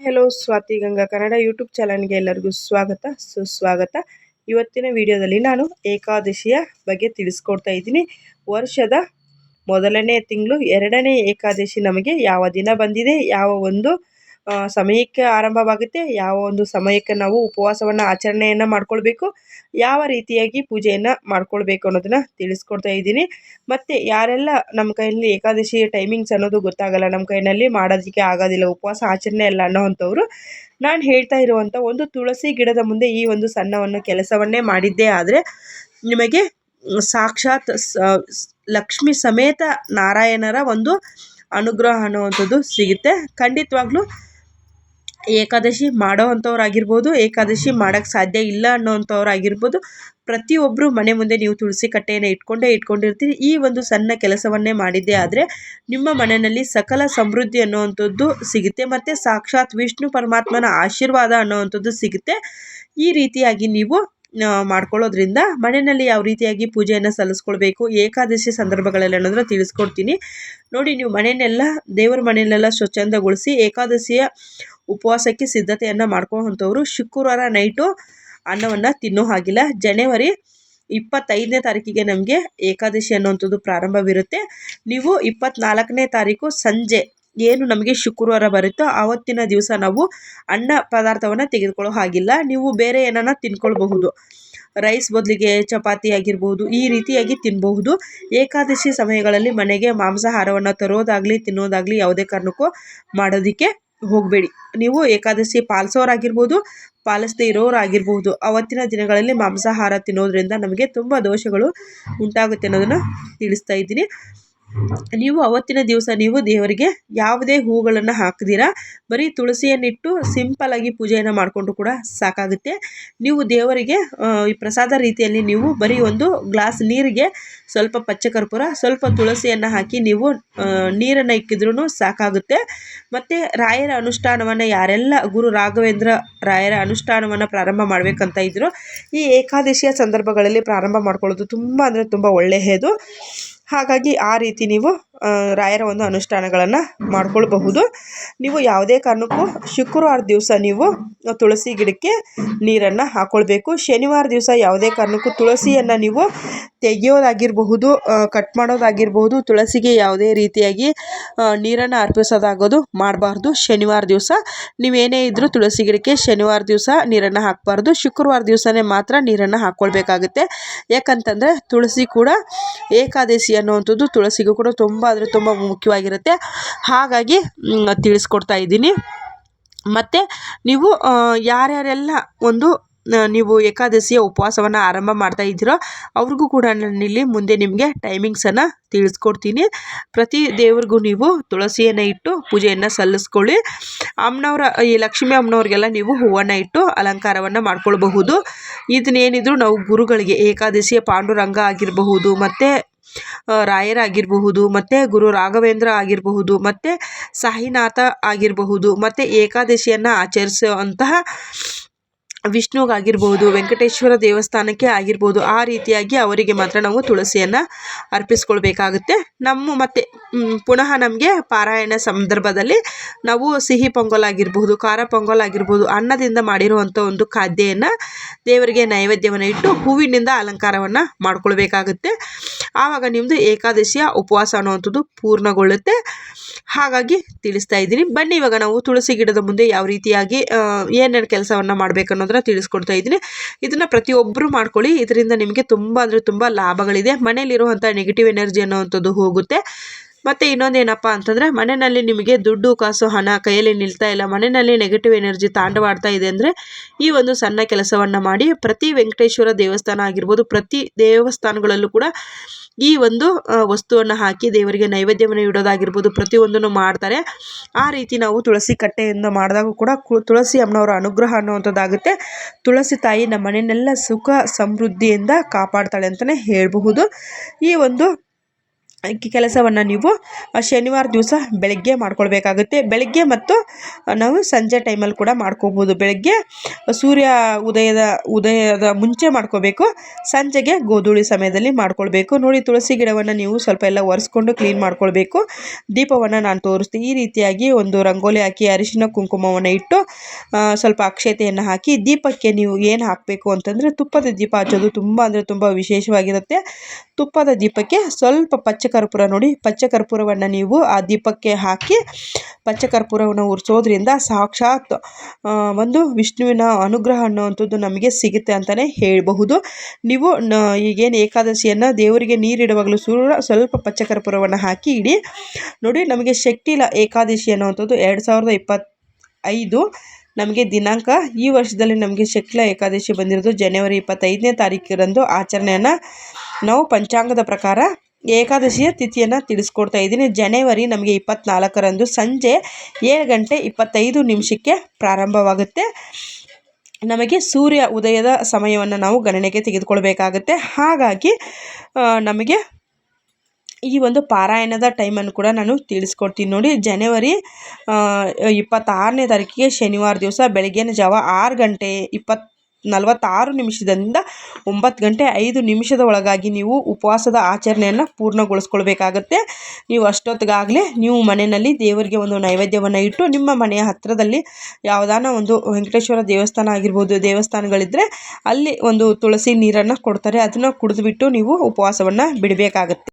Hello Swathi Ganga Kannada YouTube ಚಾನಲ್ಗೆ ಎಲ್ಲರಿಗೂ ಸ್ವಾಗತ, ಸುಸ್ವಾಗತ. ಇವತ್ತಿನ ವಿಡಿಯೋದಲ್ಲಿ ನಾನು ಏಕಾದಶಿಯ ಬಗ್ಗೆ ತಿಳಿಸ್ಕೊಡ್ತಾ ಇದ್ದೀನಿ. ವರ್ಷದ ಮೊದಲನೇ ತಿಂಗಳು ಎರಡನೇ ಏಕಾದಶಿ ನಮಗೆ ಯಾವ ದಿನ ಬಂದಿದೆ, ಯಾವ ಒಂದು ಸಮಯಕ್ಕೆ ಆರಂಭವಾಗುತ್ತೆ. ಯಾವ ಒಂದು ಸಮಯಕ್ಕೆ ನಾವು ಉಪವಾಸವನ್ನು, ಆಚರಣೆಯನ್ನು ಮಾಡ್ಕೊಳ್ಬೇಕು, ಯಾವ ರೀತಿಯಾಗಿ ಪೂಜೆಯನ್ನು ಮಾಡ್ಕೊಳ್ಬೇಕು ಅನ್ನೋದನ್ನ ತಿಳಿಸ್ಕೊಡ್ತಾ ಇದ್ದೀನಿ. ಮತ್ತು ಯಾರೆಲ್ಲ ನಮ್ಮ ಕೈಯಲ್ಲಿ ಏಕಾದಶಿ ಟೈಮಿಂಗ್ಸ್ ಅನ್ನೋದು ಗೊತ್ತಾಗಲ್ಲ, ನಮ್ಮ ಕೈಯಲ್ಲಿ ಮಾಡೋದಕ್ಕೆ ಆಗೋದಿಲ್ಲ, ಉಪವಾಸ, ಆಚರಣೆ ಅಲ್ಲ ಅನ್ನೋವಂಥವ್ರು, ನಾನು ಹೇಳ್ತಾ ಇರುವಂಥ ಒಂದು ತುಳಸಿ ಗಿಡದ ಮುಂದೆ ಈ ಒಂದು ಸಣ್ಣವನ್ನು ಕೆಲಸವನ್ನೇ ಮಾಡಿದ್ದೇ ಆದರೆ ನಿಮಗೆ ಸಾಕ್ಷಾತ್ ಲಕ್ಷ್ಮಿ ಸಮೇತ ನಾರಾಯಣರ ಒಂದು ಅನುಗ್ರಹ ಅನ್ನುವಂಥದ್ದು ಸಿಗುತ್ತೆ. ಖಂಡಿತವಾಗ್ಲೂ ಏಕಾದಶಿ ಮಾಡೋ ಅಂಥವ್ರಾಗಿರ್ಬೋದು ಏಕಾದಶಿ ಮಾಡೋಕ್ಕೆ ಸಾಧ್ಯ ಇಲ್ಲ ಅನ್ನೋವಂಥವ್ರಾಗಿರ್ಬೋದು ಪ್ರತಿಯೊಬ್ಬರು ಮನೆ ಮುಂದೆ ನೀವು ತುಳಸಿ ಕಟ್ಟೆಯನ್ನು ಇಟ್ಕೊಂಡೇ ಇಟ್ಕೊಂಡಿರ್ತೀರಿ. ಈ ಒಂದು ಸಣ್ಣ ಕೆಲಸವನ್ನೇ ಮಾಡಿದ್ದೆ ಆದರೆ ನಿಮ್ಮ ಮನೆಯಲ್ಲಿ ಸಕಲ ಸಮೃದ್ಧಿ ಅನ್ನುವಂಥದ್ದು ಸಿಗುತ್ತೆ ಮತ್ತು ಸಾಕ್ಷಾತ್ ವಿಷ್ಣು ಪರಮಾತ್ಮನ ಆಶೀರ್ವಾದ ಅನ್ನುವಂಥದ್ದು ಸಿಗುತ್ತೆ. ಈ ರೀತಿಯಾಗಿ ನೀವು ಮಾಡ್ಕೊಳ್ಳೋದ್ರಿಂದ ಮನೆಯಲ್ಲಿ ಯಾವ ರೀತಿಯಾಗಿ ಪೂಜೆಯನ್ನು ಸಲ್ಲಿಸ್ಕೊಳ್ಬೇಕು, ಏಕಾದಶಿ ಸಂದರ್ಭಗಳಲ್ಲಿ ಅನ್ನೋದನ್ನ ತಿಳಿಸ್ಕೊಡ್ತೀನಿ. ನೋಡಿ, ನೀವು ಮನೆಯನ್ನೆಲ್ಲ, ದೇವರ ಮನೆಯಲ್ಲೆಲ್ಲ ಸ್ವಚ್ಛಂದಗೊಳಿಸಿ ಏಕಾದಶಿಯ ಉಪವಾಸಕ್ಕೆ ಸಿದ್ಧತೆಯನ್ನು ಮಾಡ್ಕೊಳ್ಳೋವಂಥವ್ರು ಶುಕ್ರವಾರ ನೈಟು ಅನ್ನವನ್ನು ತಿನ್ನೋ ಹಾಗಿಲ್ಲ. ಜನವರಿ ಇಪ್ಪತ್ತೈದನೇ ತಾರೀಕಿಗೆ ನಮಗೆ ಏಕಾದಶಿ ಅನ್ನುವಂಥದ್ದು ಪ್ರಾರಂಭವಿರುತ್ತೆ. ನೀವು ಇಪ್ಪತ್ನಾಲ್ಕನೇ ತಾರೀಕು ಸಂಜೆ ಏನು ನಮಗೆ ಶುಕ್ರವಾರ ಬರುತ್ತೋ ಆವತ್ತಿನ ದಿವಸ ನಾವು ಅನ್ನ ಪದಾರ್ಥವನ್ನು ತೆಗೆದುಕೊಳ್ಳೋ ಹಾಗಿಲ್ಲ. ನೀವು ಬೇರೆ ಏನನ್ನ ತಿನ್ಕೊಳ್ಬಹುದು. ರೈಸ್ ಬದಲಿಗೆ ಚಪಾತಿ ಆಗಿರ್ಬೋದು ಈ ರೀತಿಯಾಗಿ ತಿನ್ನಬಹುದು ಏಕಾದಶಿ ಸಮಯಗಳಲ್ಲಿ ಮನೆಗೆ ಮಾಂಸಾಹಾರವನ್ನು ತರೋದಾಗಲಿ, ತಿನ್ನೋದಾಗಲಿ ಯಾವುದೇ ಕಾರಣಕ್ಕೂ ಮಾಡೋದಕ್ಕೆ ಹೋಗಬೇಡಿ. ನೀವು ಏಕಾದಶಿ ಪಾಲಿಸೋರಾಗಿರ್ಬೋದು, ಪಾಲಿಸದೇ ಇರೋರಾಗಿರ್ಬೋದು. ಅವತ್ತಿನ ದಿನಗಳಲ್ಲಿ ಮಾಂಸಾಹಾರ ತಿನ್ನೋದ್ರಿಂದ ನಮಗೆ ತುಂಬ ದೋಷಗಳು ಉಂಟಾಗುತ್ತೆ ಅನ್ನೋದನ್ನು ತಿಳಿಸ್ತಾ ಇದ್ದೀನಿ. ನೀವು ಅವತ್ತಿನ ದಿವಸ ನೀವು ದೇವರಿಗೆ ಯಾವುದೇ ಹೂಗಳನ್ನು ಹಾಕದಿರ, ಬರೀ ತುಳಸಿಯನ್ನಿಟ್ಟು ಸಿಂಪಲ್ ಆಗಿ ಪೂಜೆಯನ್ನು ಮಾಡಿಕೊಂಡು ಕೂಡ ಸಾಕಾಗುತ್ತೆ. ನೀವು ದೇವರಿಗೆ ಈ ಪ್ರಸಾದ ರೀತಿಯಲ್ಲಿ ನೀವು ಬರೀ ಒಂದು ಗ್ಲಾಸ್ ನೀರಿಗೆ ಸ್ವಲ್ಪ ಪಚ್ಚಕರ್ಪೂರ, ಸ್ವಲ್ಪ ತುಳಸಿಯನ್ನು ಹಾಕಿ ನೀವು ನೀರನ್ನು ಇಕ್ಕಿದ್ರೂ ಸಾಕಾಗುತ್ತೆ. ಮತ್ತು ರಾಯರ ಅನುಷ್ಠಾನವನ್ನು ಯಾರೆಲ್ಲ ಗುರು ರಾಘವೇಂದ್ರ ರಾಯರ ಅನುಷ್ಠಾನವನ್ನು ಪ್ರಾರಂಭ ಮಾಡಬೇಕಂತ ಇದ್ದರು ಈ ಏಕಾದಶಿಯ ಸಂದರ್ಭಗಳಲ್ಲಿ ಪ್ರಾರಂಭ ಮಾಡ್ಕೊಳ್ಳೋದು ತುಂಬ ಅಂದರೆ ತುಂಬ ಒಳ್ಳೆಯದು ಹಾಗಾಗಿ ಆ ರೀತಿ ನೀವು ರಾಯರ ಒಂದು ಅನುಷ್ಠಾನಗಳನ್ನು ಮಾಡ್ಕೊಳ್ಬಹುದು. ನೀವು ಯಾವುದೇ ಕಾರಣಕ್ಕೂ ಶುಕ್ರವಾರ ದಿವಸ ನೀವು ತುಳಸಿ ಗಿಡಕ್ಕೆ ನೀರನ್ನು ಹಾಕ್ಕೊಳ್ಬೇಕು ಶನಿವಾರ ದಿವಸ ಯಾವುದೇ ಕಾರಣಕ್ಕೂ ತುಳಸಿಯನ್ನು ನೀವು ತೆಗೆಯೋದಾಗಿರಬಹುದು ಕಟ್ ಮಾಡೋದಾಗಿರ್ಬಹುದು, ತುಳಸಿಗೆ ಯಾವುದೇ ರೀತಿಯಾಗಿ ನೀರನ್ನು ಅರ್ಪಿಸೋದಾಗೋದು ಮಾಡಬಾರ್ದು. ಶನಿವಾರ ದಿವಸ ನೀವೇನೇ ಇದ್ದರೂ ತುಳಸಿ ಗಿಡಕ್ಕೆ ಶನಿವಾರ ದಿವಸ ನೀರನ್ನು ಹಾಕಬಾರ್ದು. ಶುಕ್ರವಾರ ದಿವಸನೇ ಮಾತ್ರ ನೀರನ್ನು ಹಾಕ್ಕೊಳ್ಬೇಕಾಗುತ್ತೆ. ಯಾಕಂತಂದರೆ ತುಳಸಿ ಕೂಡ ಏಕಾದಶಿ ಅನ್ನುವಂಥದ್ದು ತುಳಸಿಗೂ ಕೂಡ ತುಂಬ ಅಂದರೆ ತುಂಬ ಮುಖ್ಯವಾಗಿರುತ್ತೆ. ಹಾಗಾಗಿ ತಿಳಿಸ್ಕೊಡ್ತಾ ಇದ್ದೀನಿ. ಮತ್ತು, ನೀವು ಯಾರ್ಯಾರೆಲ್ಲ ಒಂದು ನೀವು ಏಕಾದಶಿಯ ಉಪವಾಸವನ್ನು ಆರಂಭ ಮಾಡ್ತಾ ಇದ್ದೀರೋ, ಅವ್ರಿಗೂ ಕೂಡ ನಾನಿಲ್ಲಿ ಮುಂದೆ ನಿಮಗೆ ಟೈಮಿಂಗ್ಸನ್ನು ತಿಳಿಸ್ಕೊಡ್ತೀನಿ. ಪ್ರತಿ ದೇವ್ರಿಗೂ ನೀವು ತುಳಸಿಯನ್ನು ಇಟ್ಟು ಪೂಜೆಯನ್ನು ಸಲ್ಲಿಸ್ಕೊಳ್ಳಿ. ಅಮ್ಮನವರ, ಈ ಲಕ್ಷ್ಮೀ ಅಮ್ಮನವ್ರಿಗೆಲ್ಲ ನೀವು ಹೂವನ್ನು ಇಟ್ಟು ಅಲಂಕಾರವನ್ನು ಮಾಡ್ಕೊಳ್ಬಹುದು. ಇದನ್ನೇನಿದ್ರು ನಾವು ಗುರುಗಳಿಗೆ, ಏಕಾದಶಿಯ ಪಾಂಡುರಂಗ ಆಗಿರಬಹುದು, ಮತ್ತು ರಾಯರಾಗಿರಬಹುದು ಮತ್ತು ಗುರು ರಾಘವೇಂದ್ರ ಆಗಿರಬಹುದು, ಮತ್ತು ಸಾಯಿನಾಥ ಆಗಿರಬಹುದು, ಮತ್ತು ಏಕಾದಶಿಯನ್ನು ಆಚರಿಸುವಂತಹ ವಿಷ್ಣುಗಾಗಿರ್ಬೋದು, ವೆಂಕಟೇಶ್ವರ ದೇವಸ್ಥಾನಕ್ಕೆ ಆಗಿರ್ಬೋದು, ಆ ರೀತಿಯಾಗಿ ಅವರಿಗೆ ಮಾತ್ರ ನಾವು ತುಳಸಿಯನ್ನು ಅರ್ಪಿಸ್ಕೊಳ್ಬೇಕಾಗುತ್ತೆ. ನಮ್ಮ ಮತ್ತು ಪುನಃ ನಮಗೆ ಪಾರಾಯಣ ಸಂದರ್ಭದಲ್ಲಿ ನಾವು ಸಿಹಿ ಪೊಂಗಲ್ ಆಗಿರ್ಬೋದು, ಖಾರ ಪೊಂಗಲ್ ಆಗಿರ್ಬೋದು, ಅನ್ನದಿಂದ ಮಾಡಿರುವಂಥ ಒಂದು ಖಾದ್ಯೆಯನ್ನು ದೇವರಿಗೆ ನೈವೇದ್ಯವನ್ನು ಇಟ್ಟು ಹೂವಿನಿಂದ ಅಲಂಕಾರವನ್ನು ಮಾಡ್ಕೊಳ್ಬೇಕಾಗುತ್ತೆ. ಆವಾಗ ನಿಮ್ಮದು ಏಕಾದಶಿಯ ಉಪವಾಸ ಅನ್ನುವಂಥದ್ದು ಪೂರ್ಣಗೊಳ್ಳುತ್ತೆ. ಹಾಗಾಗಿ ತಿಳಿಸ್ತಾ ಇದ್ದೀನಿ. ಬನ್ನಿ, ಇವಾಗ ನಾವು ತುಳಸಿ ಗಿಡದ ಮುಂದೆ ಯಾವ ರೀತಿಯಾಗಿ ಏನೇನು ಕೆಲಸವನ್ನು ಮಾಡಬೇಕು ಅನ್ನೋದನ್ನ ತಿಳಿಸ್ಕೊಡ್ತಾ ಇದ್ದೀನಿ. ಇದನ್ನು ಪ್ರತಿಯೊಬ್ಬರು ಮಾಡ್ಕೊಳ್ಳಿ. ಇದರಿಂದ ನಿಮಗೆ ತುಂಬ ಅಂದರೆ ತುಂಬ ಲಾಭಗಳಿದೆ. ಮನೆಯಲ್ಲಿರುವಂಥ ನೆಗೆಟಿವ್ ಎನರ್ಜಿ ಅನ್ನೋವಂಥದ್ದು ಹೋಗುತ್ತೆ. ಮತ್ತು ಇನ್ನೊಂದೇನಪ್ಪ ಅಂತಂದರೆ, ಮನೆಯಲ್ಲಿ ನಿಮಗೆ ದುಡ್ಡು, ಕಾಸು, ಹಣ ಕೈಯಲ್ಲಿ ನಿಲ್ತಾ ಇಲ್ಲ, ಮನೆಯಲ್ಲಿ ನೆಗೆಟಿವ್ ಎನರ್ಜಿ ತಾಂಡವಾಡ್ತಾ ಇದೆ ಅಂದರೆ, ಈ ಒಂದು ಸಣ್ಣ ಕೆಲಸವನ್ನು ಮಾಡಿ, ಪ್ರತಿ ವೆಂಕಟೇಶ್ವರ ದೇವಸ್ಥಾನ ಆಗಿರ್ಬೋದು, ಪ್ರತಿ ದೇವಸ್ಥಾನಗಳಲ್ಲೂ ಕೂಡ ಈ ಒಂದು ವಸ್ತುವನ್ನು ಹಾಕಿ ದೇವರಿಗೆ ನೈವೇದ್ಯವನ್ನು ಇಡೋದಾಗಿರ್ಬೋದು, ಪ್ರತಿಯೊಂದನ್ನು ಮಾಡ್ತಾರೆ. ಆ ರೀತಿ ನಾವು ತುಳಸಿ ಕಟ್ಟೆಯಿಂದ ಮಾಡಿದಾಗ ಕೂಡ ತುಳಸಿ ಅಮ್ಮನವರ ಅನುಗ್ರಹ ಅನ್ನುವಂಥದ್ದಾಗುತ್ತೆ. ತುಳಸಿ ತಾಯಿ ನಮ್ಮ ಮನೆಯನ್ನೆಲ್ಲ ಸುಖ ಸಮೃದ್ಧಿಯಿಂದ ಕಾಪಾಡ್ತಾಳೆ ಅಂತಲೇ ಹೇಳಬಹುದು. ಈ ಒಂದು ಕೆಲಸವನ್ನು ನೀವು ಶನಿವಾರ ದಿವಸ ಬೆಳಗ್ಗೆ ಮಾಡ್ಕೊಳ್ಬೇಕಾಗುತ್ತೆ. ಬೆಳಗ್ಗೆ ಮತ್ತು ನಾವು ಸಂಜೆ ಟೈಮಲ್ಲಿ ಕೂಡ ಮಾಡ್ಕೋಬೋದು. ಬೆಳಗ್ಗೆ ಸೂರ್ಯ ಉದಯದ ಉದಯದ ಮುಂಚೆ ಮಾಡ್ಕೋಬೇಕು. ಸಂಜೆಗೆ ಗೋಧೂಳಿ ಸಮಯದಲ್ಲಿ ಮಾಡ್ಕೊಳ್ಬೇಕು. ನೋಡಿ, ತುಳಸಿ ಗಿಡವನ್ನು ನೀವು ಸ್ವಲ್ಪ ಎಲ್ಲ ಒರೆಸ್ಕೊಂಡು ಕ್ಲೀನ್ ಮಾಡ್ಕೊಳ್ಬೇಕು. ದೀಪವನ್ನು ನಾನು ತೋರಿಸ್ತೀನಿ. ಈ ರೀತಿಯಾಗಿ ಒಂದು ರಂಗೋಲಿ ಹಾಕಿ, ಅರಿಶಿನ ಕುಂಕುಮವನ್ನು ಇಟ್ಟು ಸ್ವಲ್ಪ ಅಕ್ಷತೆಯನ್ನು ಹಾಕಿ, ದೀಪಕ್ಕೆ ನೀವು ಏನು ಹಾಕಬೇಕು ಅಂತಂದರೆ ತುಪ್ಪದ ದೀಪ ಹಚ್ಚೋದು ತುಂಬ ಅಂದರೆ ತುಂಬ ವಿಶೇಷವಾಗಿರುತ್ತೆ. ತುಪ್ಪದ ದೀಪಕ್ಕೆ ಸ್ವಲ್ಪ ಪಚ್ಚ ಕರ್ಪೂರ ನೋಡಿ ಪಚ್ಚ ಕರ್ಪೂರವನ್ನು ನೀವು ಆ ದೀಪಕ್ಕೆ ಹಾಕಿ ಪಚ್ಚ ಕರ್ಪೂರವನ್ನು ಉರಿಸೋದ್ರಿಂದ ಸಾಕ್ಷಾತ್ ಒಂದು ವಿಷ್ಣುವಿನ ಅನುಗ್ರಹ ಅನ್ನುವಂಥದ್ದು ನಮಗೆ ಸಿಗುತ್ತೆ ಅಂತಲೇ ಹೇಳಬಹುದು. ನೀವು ಈಗೇನು ಏಕಾದಶಿಯನ್ನು ದೇವರಿಗೆ ನೀರಿಡುವಾಗಲೂ ಸೂರ ಸ್ವಲ್ಪ ಪಚ್ಚ ಕರ್ಪೂರವನ್ನು ಹಾಕಿ ಇಡಿ. ನೋಡಿ, ನಮಗೆ ಶಕ್ತಿಲ ಏಕಾದಶಿ ಅನ್ನುವಂಥದ್ದು ಎರಡು ಸಾವಿರದ ಐದು ನಮಗೆ ದಿನಾಂಕ. ಈ ವರ್ಷದಲ್ಲಿ ನಮಗೆ ಶಕ್ಲ ಏಕಾದಶಿ ಬಂದಿರೋದು ಜನವರಿ ಇಪ್ಪತ್ತೈದನೇ ತಾರೀಕಿರಂದು ಆಚರಣೆಯನ್ನು ನಾವು ಪಂಚಾಂಗದ ಪ್ರಕಾರ ಏಕಾದಶಿಯ ತಿಥಿಯನ್ನು ತಿಳಿಸ್ಕೊಡ್ತಾ ಇದ್ದೀನಿ. ಜನವರಿ ನಮಗೆ ಇಪ್ಪತ್ತ್ನಾಲ್ಕರಂದು ಸಂಜೆ ಏಳು ಗಂಟೆ ಇಪ್ಪತ್ತೈದು ನಿಮಿಷಕ್ಕೆ ಪ್ರಾರಂಭವಾಗುತ್ತೆ. ನಮಗೆ ಸೂರ್ಯ ಉದಯದ ಸಮಯವನ್ನು ನಾವು ಗಣನೆಗೆ ತೆಗೆದುಕೊಳ್ಬೇಕಾಗುತ್ತೆ. ಹಾಗಾಗಿ ನಮಗೆ ಈ ಒಂದು ಪಾರಾಯಣದ ಟೈಮನ್ನು ಕೂಡ ನಾನು ತಿಳಿಸ್ಕೊಡ್ತೀನಿ ನೋಡಿ. ಜನವರಿ ಇಪ್ಪತ್ತಾರನೇ ತಾರೀಕಿಗೆ ಶನಿವಾರ ದಿವಸ ಬೆಳಗ್ಗಿನ ಜಾವ ಆರು ಗಂಟೆ ಇಪ್ಪತ್ತು ನಲವತ್ತಾರು ನಿಮಿಷದಿಂದ ಒಂಬತ್ತು ಗಂಟೆ ಐದು ನಿಮಿಷದ ಒಳಗಾಗಿ ನೀವು ಉಪವಾಸದ ಆಚರಣೆಯನ್ನು ಪೂರ್ಣಗೊಳಿಸ್ಕೊಳ್ಬೇಕಾಗತ್ತೆ. ನೀವು ಅಷ್ಟೊತ್ತಿಗಾಗಲೇ ನೀವು ಮನೆಯಲ್ಲಿ ದೇವರಿಗೆ ಒಂದು ನೈವೇದ್ಯವನ್ನು ಇಟ್ಟು ನಿಮ್ಮ ಮನೆಯ ಹತ್ತಿರದಲ್ಲಿ ಯಾವುದಾನ ಒಂದು ವೆಂಕಟೇಶ್ವರ ದೇವಸ್ಥಾನ ಆಗಿರ್ಬೋದು ದೇವಸ್ಥಾನಗಳಿದ್ದರೆ ಅಲ್ಲಿ ಒಂದು ತುಳಸಿ ನೀರನ್ನು ಕೊಡ್ತಾರೆ. ಅದನ್ನು ಕುಡಿದ್ಬಿಟ್ಟು ನೀವು ಉಪವಾಸವನ್ನು ಬಿಡಬೇಕಾಗತ್ತೆ.